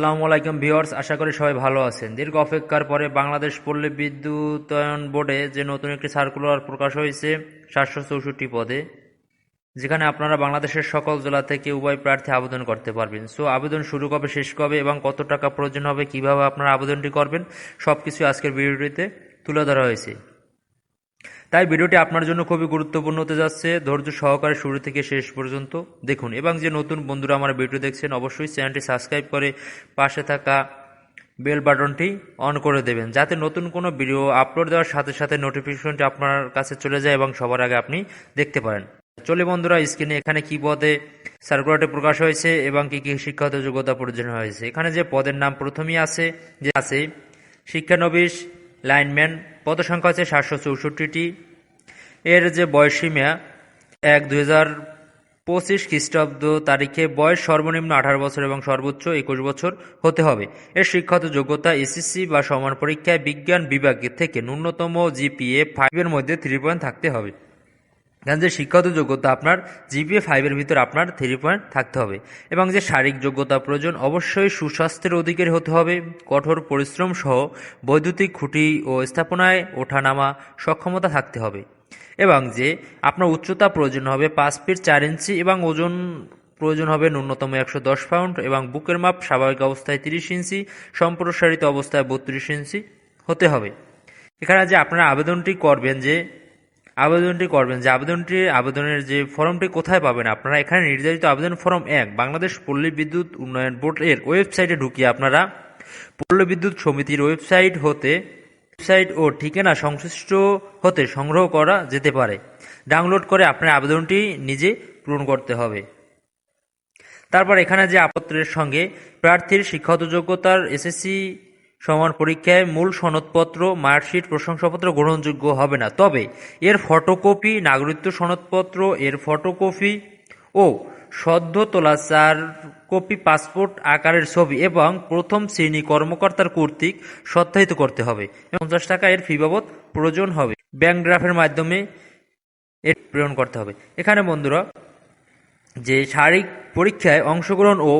আসসালামু আলাইকুম ভিউয়ার্স, আশা করি সবাই ভালো আছেন। দীর্ঘ অপেক্ষার পরে বাংলাদেশ পল্লী বিদ্যুতায়ন বোর্ডে যে নতুন একটি সার্কুলার প্রকাশ হয়েছে, সাতশো চৌষট্টি পদে, যেখানে আপনারা বাংলাদেশের সকল জেলা থেকে উভয় প্রার্থী আবেদন করতে পারবেন। সো, আবেদন শুরু কবে, শেষ কবে, এবং কত টাকা প্রয়োজন হবে, কীভাবে আপনারা আবেদনটি করবেন সব কিছু আজকের ভিডিওটিতে তুলে ধরা হয়েছে। তাই ভিডিওটি আপনার জন্য খুবই গুরুত্বপূর্ণ হতে যাচ্ছে। ধৈর্য সহকারে শুরু থেকে শেষ পর্যন্ত দেখুন। এবং যে নতুন বন্ধুরা আমার ভিডিও দেখছেন, অবশ্যই চ্যানেলটি সাবস্ক্রাইব করে পাশে থাকা বেল বাটনটি অন করে দেবেন, যাতে নতুন কোনো ভিডিও আপলোড দেওয়ার সাথে সাথে নোটিফিকেশনটি আপনার কাছে চলে যায় এবং সবার আগে আপনি দেখতে পারেন। চলে বন্ধুরা, স্ক্রিনে এখানে কি পদে সার্কুলারটি প্রকাশ হয়েছে এবং কি কি শিক্ষাগত যোগ্যতা প্রয়োজন হয়েছে। এখানে যে পদের নাম প্রথমেই আছে, যে আছে শিক্ষানবিশ লাইনম্যান পদ সংখ্যা আছে সাতশো চৌষট্টিটি। এর যে বয়সীমা এক দুই হাজার পঁচিশ খ্রিস্টাব্দ তারিখে বয়স সর্বনিম্ন আঠারো বছর এবং সর্বোচ্চ একুশ বছর হতে হবে। এর শিক্ষাগত যোগ্যতা এসএসসি বা সমান পরীক্ষায় বিজ্ঞান বিভাগ থেকে ন্যূনতম জিপিএ ফাইভের মধ্যে থ্রি পয়েন্ট থাকতে হবে। এখানে যে শিক্ষাগত যোগ্যতা আপনার জিপিএ ফাইভের ভিতর আপনার থ্রি পয়েন্ট থাকতে হবে। এবং যে শারীরিক যোগ্যতা প্রয়োজন, অবশ্যই সুস্বাস্থ্যের অধিকারী হতে হবে। কঠোর পরিশ্রম সহ বৈদ্যুতিক খুঁটি ও স্থাপনায় ওঠানামা সক্ষমতা থাকতে হবে। এবং যে আপনার উচ্চতা প্রয়োজন হবে পাঁচ ফিট চার ইঞ্চি এবং ওজন প্রয়োজন হবে ন্যূনতম একশো দশ পাউন্ড এবং বুকের মাপ স্বাভাবিক অবস্থায় তিরিশ ইঞ্চি, সম্প্রসারিত অবস্থায় বত্রিশ ইঞ্চি হতে হবে। এখানে যে আপনারা আবেদনটি করবেন যে আবেদনটি করবেন যে আবেদনটি আবেদনের যে ফর্মটি কোথায় পাবেন আপনারা, এখানে নির্ধারিত আবেদন ফর্ম এক, বাংলাদেশ পল্লী বিদ্যুৎ উন্নয়ন বোর্ডের ওয়েবসাইটে ঢুকিয়ে আপনারা পল্লী বিদ্যুৎ সমিতির ওয়েবসাইট হতে, ওয়েবসাইট ও ঠিকানা সংশ্লিষ্ট হতে সংগ্রহ করা যেতে পারে। ডাউনলোড করে আপনার আবেদনটি নিজে পূরণ করতে হবে। তারপর এখানে যে আপত্রের সঙ্গে প্রার্থীর শিক্ষাগত যোগ্যতার, এসএসসি সমান পরীক্ষায় মূল সনদপত্র, মার্কশিট, প্রশংসাপত্র গ্রহণযোগ্য হবে না। তবে এর ফটোকপি, নাগরিকত্ব সনদপত্র, এর ফটোকপি ও সদ্য তোলা চার কপি, পাসপোর্ট আকারের ছবি এবং প্রথম শ্রেণি কর্মকর্তার কর্তৃক সত্যায়িত করতে হবে। পঞ্চাশ টাকা এর ফি বাবদ প্রয়োজন হবে। ব্যাংক ড্রাফের মাধ্যমে এর প্রেরণ করতে হবে। এখানে বন্ধুরা যে শারীরিক পরীক্ষায় অংশগ্রহণ ও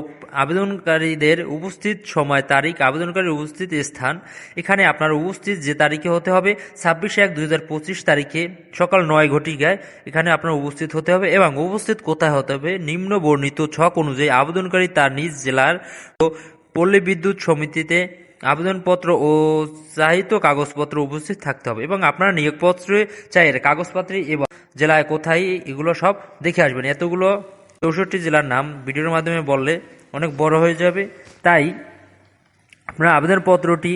আবেদনকারীদের উপস্থিত সময় তারিখ, আবেদনকারীর উপস্থিত স্থান, এখানে আপনার উপস্থিত যে তারিখে হতে হবে, ছাব্বিশে এক দুই হাজার পঁচিশ তারিখে সকাল নয় ঘটিকায় এখানে আপনার উপস্থিত হতে হবে এবং উপস্থিত কোথায় হতে হবে, নিম্ন বর্ণিত ছক অনুযায়ী আবেদনকারী তার নিজ জেলার পল্লী বিদ্যুৎ সমিতিতে আবেদনপত্র ও চাহিত কাগজপত্র উপস্থিত থাকতে হবে এবং আপনার নিয়োগপত্রে চাইয়ের কাগজপত্রে এবং জেলায় কোথায় এগুলো সব দেখে আসবেন। এতগুলো চৌষট্টি জেলার নাম ভিডিওর মাধ্যমে বললে অনেক বড় হয়ে যাবে। তাই আপনারা আবেদনপত্রটি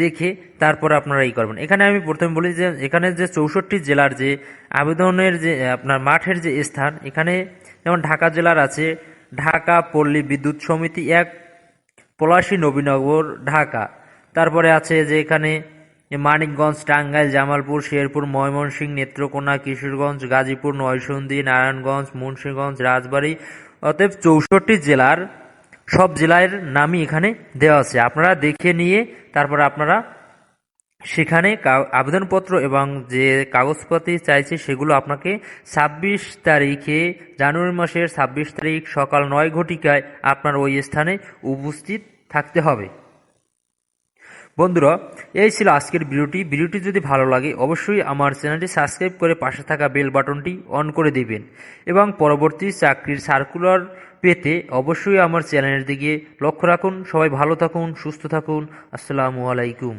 দেখে তারপর আপনারা এই করবেন। এখানে আমি প্রথমে বলি যে, এখানে যে চৌষট্টি জেলার যে আবেদনের যে আপনার মাঠের যে স্থান, এখানে যেমন ঢাকা জেলার আছে, ঢাকা পল্লী বিদ্যুৎ সমিতি এক, পলাশী নবীনগর, ঢাকা। তারপরে আছে যে এখানে মানিকগঞ্জ, টাঙ্গাইল, জামালপুর, শেরপুর, ময়মনসিংহ, নেত্রকোনা, কিশোরগঞ্জ, গাজীপুর নয়সন্দী নারায়ণগঞ্জ, মুন্সীগঞ্জ, রাজবাড়ী। অতএব চৌষট্টি জেলার সব জেলার নামই এখানে দেওয়া আছে। আপনারা দেখে নিয়ে তারপর আপনারা সেখানে আবেদনপত্র এবং যে কাগজপাতি চাইছে সেগুলো আপনাকে ছাব্বিশ তারিখে, জানুয়ারি মাসের ছাব্বিশ তারিখ সকাল নয় ঘটিকায় আপনার ওই স্থানে উপস্থিত থাকতে হবে। বন্ধুরা, এই ছিল আজকের ভিডিওটি। ভিডিওটি যদি ভালো লাগে, অবশ্যই আমার চ্যানেলটি সাবস্ক্রাইব করে পাশে থাকা বেল বাটনটি অন করে দেবেন এবং পরবর্তী চাকরির সার্কুলার পেতে অবশ্যই আমার চ্যানেলের দিকে লক্ষ্য রাখুন। সবাই ভালো থাকুন, সুস্থ থাকুন। আসসালামু আলাইকুম।